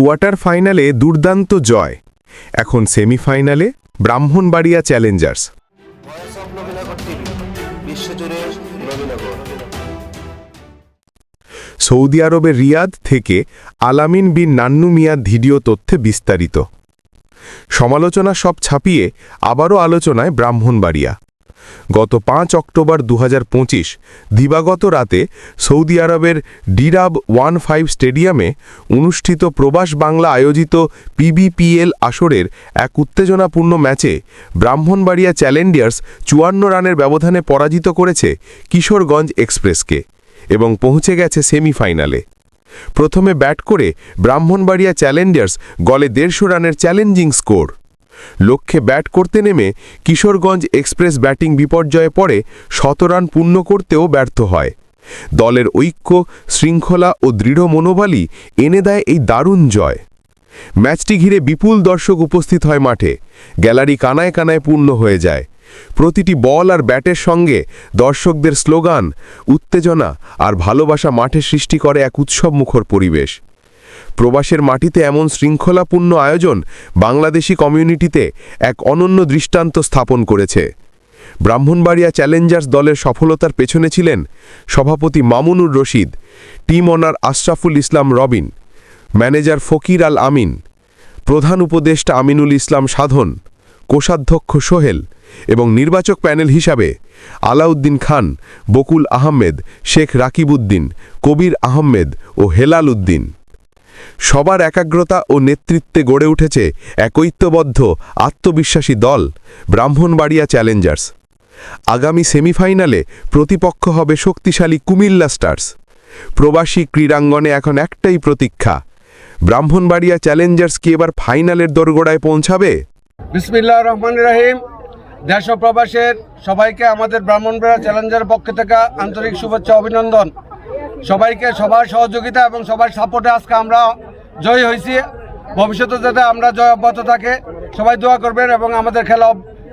Quarter ফাইনালে দুর্দান্ত জয়। এখন সেমিফাইনালে ব্রাহ্মণবাড়িয়া চ্যালেঞ্জার্স। সৌদি আরবের রিয়াদ থেকে আলামিন বিন নান্নু মিয়ার ভিডিও তথ্যে বিস্তারিত। সমালোচনা সব ছাপিয়ে আবারও আলোচনায় ব্রাহ্মণবাড়িয়া। গত পাঁচ অক্টোবর দু হাজার পঁচিশ, দিবাগত রাতে সৌদি আরবের ডিরাব ওয়ান ফাইভ স্টেডিয়ামে অনুষ্ঠিত প্রবাস বাংলা আয়োজিত পিবিপিএল আসরের এক উত্তেজনাপূর্ণ ম্যাচে ব্রাহ্মণবাড়িয়া চ্যালেঞ্জার্স চুয়ান্ন রানের ব্যবধানে পরাজিত করেছে কিশোরগঞ্জ এক্সপ্রেসকে এবং পৌঁছে গেছে সেমিফাইনালে। প্রথমে ব্যাট করে ব্রাহ্মণবাড়িয়া চ্যালেঞ্জার্স গলে দেড়শো রানের চ্যালেঞ্জিং স্কোর। লক্ষ্যে ব্যাট করতে নেমে কিশোরগঞ্জ এক্সপ্রেস ব্যাটিং বিপর্যয়ে পড়ে শত রান পূর্ণ করতেও ব্যর্থ হয়। দলের ঐক্য, শৃঙ্খলা ও দৃঢ় মনোবলই এনে দেয় এই দারুণ জয়। ম্যাচটি ঘিরে বিপুল দর্শক উপস্থিত হয় মাঠে। গ্যালারি কানায় কানায় পূর্ণ হয়ে যায়। প্রতিটি বল আর ব্যাটের সঙ্গে দর্শকদের স্লোগান, উত্তেজনা আর ভালোবাসা মাঠে সৃষ্টি করে এক উৎসবমুখর পরিবেশ। প্রবাসের মাটিতে এমন শৃঙ্খলাপূর্ণ আয়োজন বাংলাদেশি কমিউনিটিতে এক অনন্য দৃষ্টান্ত স্থাপন করেছে। ব্রাহ্মণবাড়িয়া চ্যালেঞ্জার্স দলের সফলতার পেছনে ছিলেন সভাপতি Mamunur Rashid, team honour Ashraful Islam Robin, manager Fakir Al Amin, প্রধান উপদেষ্টা আমিনুল ইসলাম সাধন, কোষাধ্যক্ষ সোহেল এবং নির্বাচক প্যানেল হিসাবে আলাউদ্দিন খান, বকুল আহমেদ, শেখ রাকিবউদ্দিন, কবির আহমেদ ও হেলাল উদ্দিন। সবার একাগ্রতা ও নেতৃত্বে গড়ে উঠেছে একৈত্যবদ্ধ আত্মবিশ্বাসী দল, ব্রাহ্মণবাড়িয়া চ্যালেঞ্জার্স। আগামী সেমিফাইনালে প্রতিপক্ষ হবে শক্তিশালী কুমিল্লা স্টার্স। প্রবাসী ক্রীড়াঙ্গনে এখন একটাই প্রতীক্ষা, ব্রাহ্মণবাড়িয়া চ্যালেঞ্জার্স কি এবার ফাইনালের দোরগোড়ায় পৌঁছাবে? বিসমিল্লাহ রহমান রহিম। দেশ প্রবাসের সবাইকে আমাদের ব্রাহ্মণবেড়া চ্যালেঞ্জের পক্ষ থেকে আন্তরিক শুভেচ্ছা অভিনন্দন। সবাইকে সবার সহযোগিতা এবং সবার সাপোর্টে আজকে আমরা জয়ী হয়েছি। ভবিষ্যতে যাতে আমরা জয় অব্যাহত থাকে, সবাই দোয়া করবেন এবং আমাদের খেলা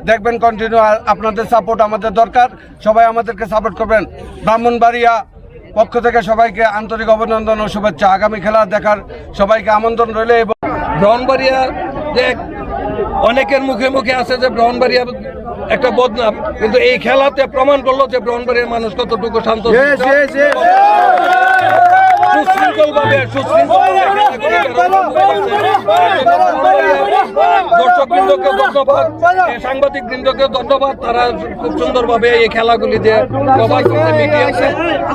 দেখবেন কন্টিনিউ আর আপনাদের সাপোর্ট আমাদের দরকার। সবাই আমাদেরকে সাপোর্ট করবেন। ব্রাহ্মণবাড়িয়া পক্ষ থেকে সবাইকে আন্তরিক অভিনন্দন ও শুভেচ্ছা। আগামী খেলা দেখার সবাইকে আমন্ত্রণ রইলে এবং ব্রাহ্মণবাড়িয়া যে অনেকের মুখে মুখে আছে যে ব্রাহ্মণবাড়িয়া একটা বদনাম কিন্তু এই খেলাতে প্রমাণ করল যে ব্রাহ্মণবাড়িয়ার মানুষ কতটুকু শান্ত দর্শক বৃন্দকে ধন্যবাদ সাংবাদিক বৃন্দকে ধন্যবাদ তারা খুব সুন্দরভাবে এই খেলাগুলি যে কভার করতে মিডিয়াকে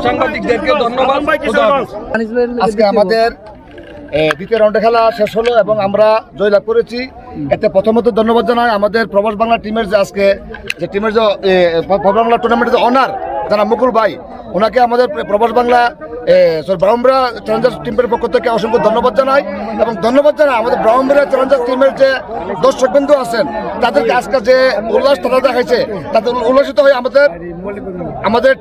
সাংবাদিকদেরকে ধন্যবাদ আজকে আমাদের দ্বিতীয় রাউন্ডে খেলা শেষ হলো এবং আমরা জয়লাভ করেছি। এতে প্রথমত ধন্যবাদ জানাই আমাদের প্রবাস বাংলা টিমের যে আজকে যে টিমের যে প্রবাস বাংলা টুর্নামেন্টের যে অনার জানা মুকুল ভাই, ওনাকে আমাদের প্রবাস বাংলা ব্রাহ্মরা চ্যালেঞ্জার্স টিমের পক্ষ থেকে অসংখ্য ধন্যবাদ জানাই এবং ধন্যবাদ জানাই আমাদের ব্রাহ্মরা চ্যালেঞ্জার্স টিমের যে দর্শকবিন্দু আছেন তাদেরকে আজকে যে উল্লাস তারা দেখাইছে তাদের উল্লাসিত হয়ে আমাদের আমাদের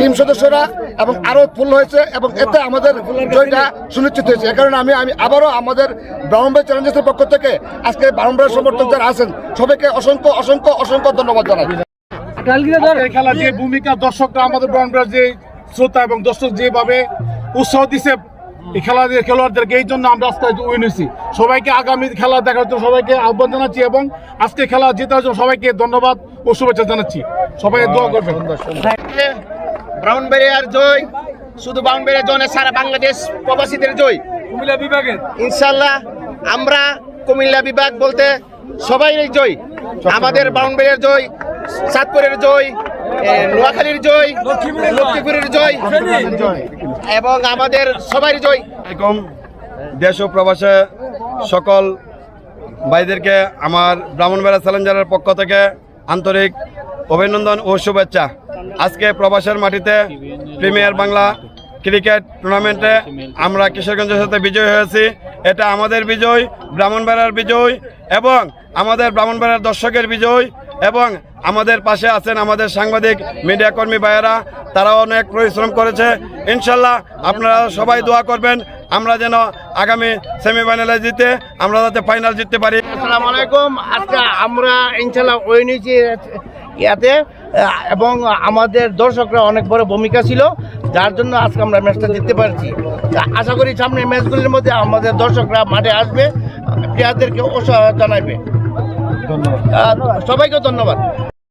টিম সদস্যরা এবং আরও ফুল হয়েছে এবং এতে আমাদের জয়টা সুনিশ্চিত হয়েছে। এ কারণে আমি আমি আবারও আমাদের ব্রাহ্মণ চ্যালেঞ্জার্সের পক্ষ থেকে আজকে ব্রাহ্মণের সমর্থক যারা আছেন সবাইকে অসংখ্য অসংখ্য অসংখ্য ধন্যবাদ জানাই। খেলা যে ভূমিকা দর্শকরা আমাদের ব্রাহ্মণরা যে শ্রোতা এবং দর্শক যেভাবে উৎসাহ দিছে এই খেলা দিয়ে খেলোয়াড়দেরকে এই জন্য আমরা আজকে উইন হয়েছি। সবাইকে আগামী খেলা দেখার জন্য সবাইকে আহ্বান জানাচ্ছি এবং আজকে খেলা জেতার জন্য সবাইকে ধন্যবাদ ও শুভেচ্ছা জানাচ্ছি। সবাই দোয়া করবেন। ব্রাউনবেরিয়ার জয়। শুধু ব্রাউনবেরিয়ার জয় না সারা বাংলাদেশ প্রবাসীদের জয়। কুমিল্লা বিভাগের। ইনশাল্লাহ আমরা কুমিল্লা বিভাগ বলতে সবাই জয়। আমাদের ব্রাউন ব্রাউনবেরিয়ার জয় সাতপুরের জয় নোয়াখালীর জয় লক্ষ্মীপুরের জয়। এবং আমাদের সবাই জয়। আলাইকুম দেশ ও প্রবাসে সকল ভাইদেরকে আমার ব্রাহ্মণবেড়া চ্যালেঞ্জারের পক্ষ থেকে আন্তরিক অভিনন্দন ও শুভেচ্ছা। আজকে প্রবাসের মাটিতে প্রিমিয়ার বাংলা ক্রিকেট টুর্নামেন্টে আমরা কিশোরগঞ্জের সাথে বিজয় হয়েছি। এটা আমাদের বিজয় ব্রাহ্মণবেড়ার বিজয় এবং আমাদের ব্রাহ্মণবেড়ার দর্শকের বিজয় এবং আমাদের পাশে আছেন আমাদের সাংবাদিক মিডিয়া কর্মী ভাইয়েরা তারাও অনেক পরিশ্রম করেছে। ইনশাল্লাহ আপনারা সবাই দোয়া করবেন আমরা যেন আগামী সেমিফাইনালে জিতে আমরা যাতে ফাইনাল জিততে পারি। আসসালামু আলাইকুম। আজকে আমরা ইনশাল্লাহ ওই নিয়েছি ইয়াতে এবং আমাদের দর্শকরা অনেক বড় ভূমিকা ছিল যার জন্য আজকে আমরা ম্যাচটা জিততে পারছি। আশা করি সামনে ম্যাচগুলির মধ্যে আমাদের দর্শকরা মাঠে আসবে প্লেয়ারদেরকে উৎসাহ জানাবে ধন্যবাদ। সবাইকে ধন্যবাদ।